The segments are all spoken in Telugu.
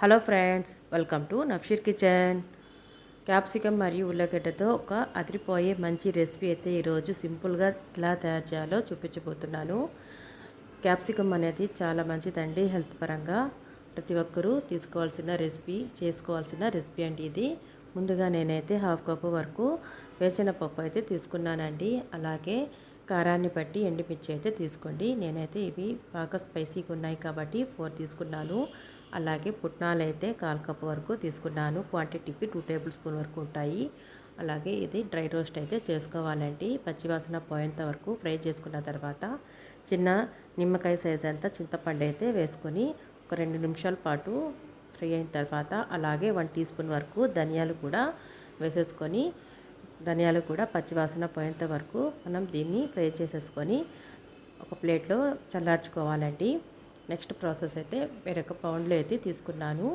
Hello friends welcome to Nafsheer kitchen. Capsicum మరియు ఉల్లగడ్డతో ఒక అదిరిపోయే మంచి రెసిపీ అయితే ఈరోజు సింపుల్గా ఎలా తయారు చేయాలో చూపించబోతున్నాను. క్యాప్సికమ్ అనేది చాలా మంచిదండి హెల్త్ పరంగా. ప్రతి ఒక్కరూ తీసుకోవాల్సిన రెసిపీ చేసుకోవాల్సిన రెసిపీ అండి ఇది. ముందుగా నేనైతే హాఫ్ కప్పు వరకు వేసిన పప్పు అయితే తీసుకున్నానండి. అలాగే కారాన్ని బట్టి ఎండుమిర్చి అయితే తీసుకోండి. నేనైతే ఇవి బాగా స్పైసీగా ఉన్నాయి కాబట్టి ఫోర్ తీసుకున్నాను. అలాగే పుట్నాలు అయితే కాల్ కప్ వరకు తీసుకున్నాను. క్వాంటిటీకి టూ టేబుల్ స్పూన్ వరకు ఉంటాయి. అలాగే ఇది డ్రై రోస్ట్ అయితే చేసుకోవాలండి. పచ్చివాసన పోయేంత వరకు ఫ్రై చేసుకున్న తర్వాత చిన్న నిమ్మకాయ సైజ్ అంతా చింతపండు అయితే వేసుకొని ఒక రెండు నిమిషాల పాటు ఫ్రై అయిన తర్వాత అలాగే వన్ టీ స్పూన్ వరకు ధనియాలు కూడా వేసేసుకొని ధనియాలు కూడా పచ్చివాసన పోయేంత వరకు మనం దీన్ని ఫ్రై చేసేసుకొని ఒక ప్లేట్లో చల్లార్చుకోవాలండి. నెక్స్ట్ ప్రాసెస్ అయితే వేరొక పౌండ్లో అయితే తీసుకున్నాను.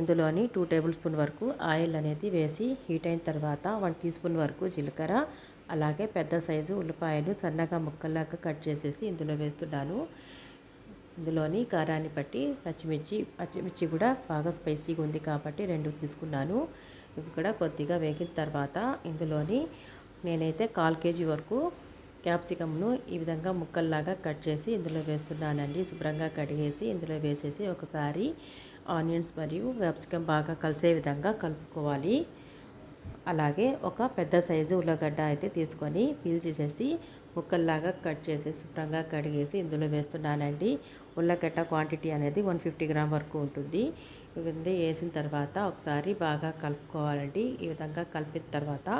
ఇందులోని టూ టేబుల్ స్పూన్ వరకు ఆయిల్ అనేది వేసి హీట్ అయిన తర్వాత వన్ టీ స్పూన్ వరకు జీలకర్ర అలాగే పెద్ద సైజు ఉల్లిపాయలు సన్నగా ముక్కల్లాగా కట్ చేసేసి ఇందులో వేస్తున్నాను. ఇందులోని కారాన్ని బట్టి పచ్చిమిర్చి పచ్చిమిర్చి కూడా బాగా స్పైసీగా ఉంది కాబట్టి రెండు తీసుకున్నాను. ఇవి కూడా కొద్దిగా వేగిన తర్వాత ఇందులోని నేనైతే కాల్ కేజీ వరకు క్యాప్సికమ్ను ఈ విధంగా ముక్కల్లాగా కట్ చేసి ఇందులో వేస్తున్నానండి. శుభ్రంగా కడిగేసి ఇందులో వేసేసి ఒకసారి ఆనియన్స్ మరియు క్యాప్సికమ్ బాగా కలిసే విధంగా కలుపుకోవాలి. అలాగే ఒక పెద్ద సైజు ఉల్లగడ్డ అయితే తీసుకొని పీల్చేసేసి ముక్కల్లాగా కట్ చేసి శుభ్రంగా కడిగేసి ఇందులో వేస్తున్నానండి. ఉల్లగడ్డ క్వాంటిటీ అనేది వన్ ఫిఫ్టీ గ్రామ్ వరకు ఉంటుంది. ఇవన్నీ వేసిన తర్వాత ఒకసారి బాగా కలుపుకోవాలండి. ఈ విధంగా కలిపిన తర్వాత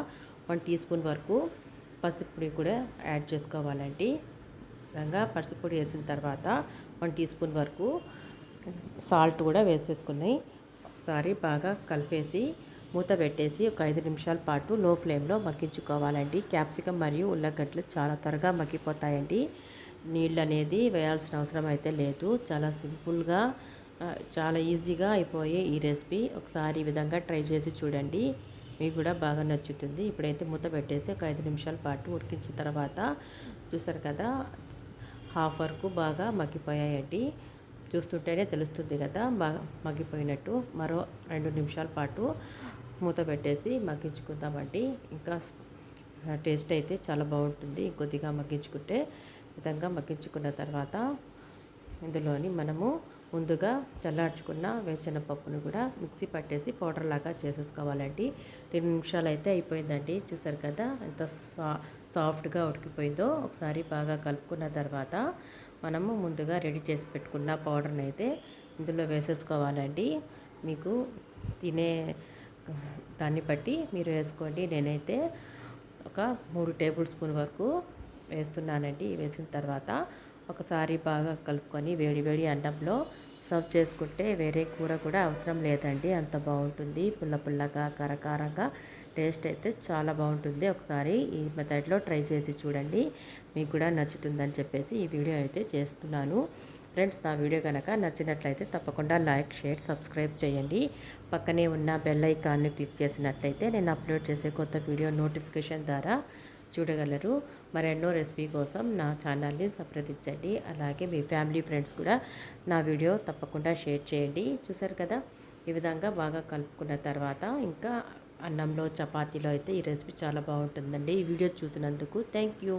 వన్ టీ స్పూన్ వరకు పసుపు కూడా యాడ్ చేసుకోవాలండి. విధంగా పసుపొడి వేసిన తర్వాత వన్ టీ స్పూన్ వరకు సాల్ట్ కూడా వేసేసుకున్నాయి ఒకసారి బాగా కలిపేసి మూత పెట్టేసి ఒక ఐదు నిమిషాల పాటు లో ఫ్లేమ్లో మగ్గించుకోవాలండి. క్యాప్సికమ్ మరియు ఉల్లగడ్డలు చాలా త్వరగా మగ్గిపోతాయండి. నీళ్ళు అనేది వేయాల్సిన అవసరం అయితే లేదు. చాలా సింపుల్గా చాలా ఈజీగా అయిపోయే ఈ రెసిపీ. ఒకసారి ఈ విధంగా ట్రై చేసి చూడండి. మీకు కూడా బాగా నచ్చుతుంది. ఇప్పుడైతే మూత పెట్టేసి ఒక ఐదు నిమిషాల పాటు ఉడికించిన తర్వాత చూసారు కదా హాఫ్ వరకు బాగా మగ్గిపోయాయండి. చూస్తుంటేనే తెలుస్తుంది కదా బాగా మగ్గిపోయినట్టు. మరో రెండు నిమిషాల పాటు మూత పెట్టేసి మగ్గించుకుందామండి. ఇంకా టేస్ట్ అయితే చాలా బాగుంటుంది. కొద్దిగా మగ్గించుకుంటే విధంగా మగ్గించుకున్న తర్వాత ఇందులోని మనము ముందుగా చల్లార్చుకున్న వేచిన పప్పును కూడా మిక్సీ పట్టేసి పౌడర్ లాగా చేసేసుకోవాలండి. రెండు నిమిషాలు అయితే అయిపోయిందండి. చూసారు కదా ఎంత సా సాఫ్ట్గా ఉడికిపోయిందో. ఒకసారి బాగా కలుపుకున్న తర్వాత మనము ముందుగా రెడీ చేసి పెట్టుకున్న పౌడర్ని అయితే ఇందులో వేసేసుకోవాలండి. మీకు తినే దాన్ని బట్టి మీరు వేసుకోండి. నేనైతే ఒక మూడు టేబుల్ స్పూన్ వరకు వేస్తున్నానండి. వేసిన తర్వాత ఒకసారి బాగా కలుపుకొని వేడి వేడి అన్నంలో సర్వ్ చేసుకుంటే వేరే కూర కూడా అవసరం లేదండి. అంత బాగుంటుంది. పుల్ల పుల్లగా కరకారంగా టేస్ట్ అయితే చాలా బాగుంటుంది. ఒకసారి ఈ మెథడ్లో ట్రై చేసి చూడండి. మీకు కూడా నచ్చుతుందని చెప్పేసి ఈ వీడియో అయితే చేస్తున్నాను. ఫ్రెండ్స్ నా వీడియో కనుక నచ్చినట్లయితే తప్పకుండా లైక్ షేర్ సబ్స్క్రైబ్ చేయండి. పక్కనే ఉన్న బెల్ ఐకాన్ని క్లిక్ చేసినట్లయితే నేను అప్లోడ్ చేసే కొత్త వీడియో నోటిఫికేషన్ ద్వారా చూడగలరు. మరెన్నో రెసిపీ కోసం నా ఛానల్ని సంప్రదించండి అలాగే మీ ఫ్యామిలీ ఫ్రెండ్స్ కూడా నా వీడియో తప్పకుండా షేర్ చేయండి. చూసారు కదా? ఈ విధంగా బాగా కలుపుకున్న తర్వాత ఇంకా అన్నంలో చపాతీలో అయితే ఈ రెసిపీ చాలా బాగుంటుందండి. ఈ వీడియో చూసినందుకు థ్యాంక్ యూ.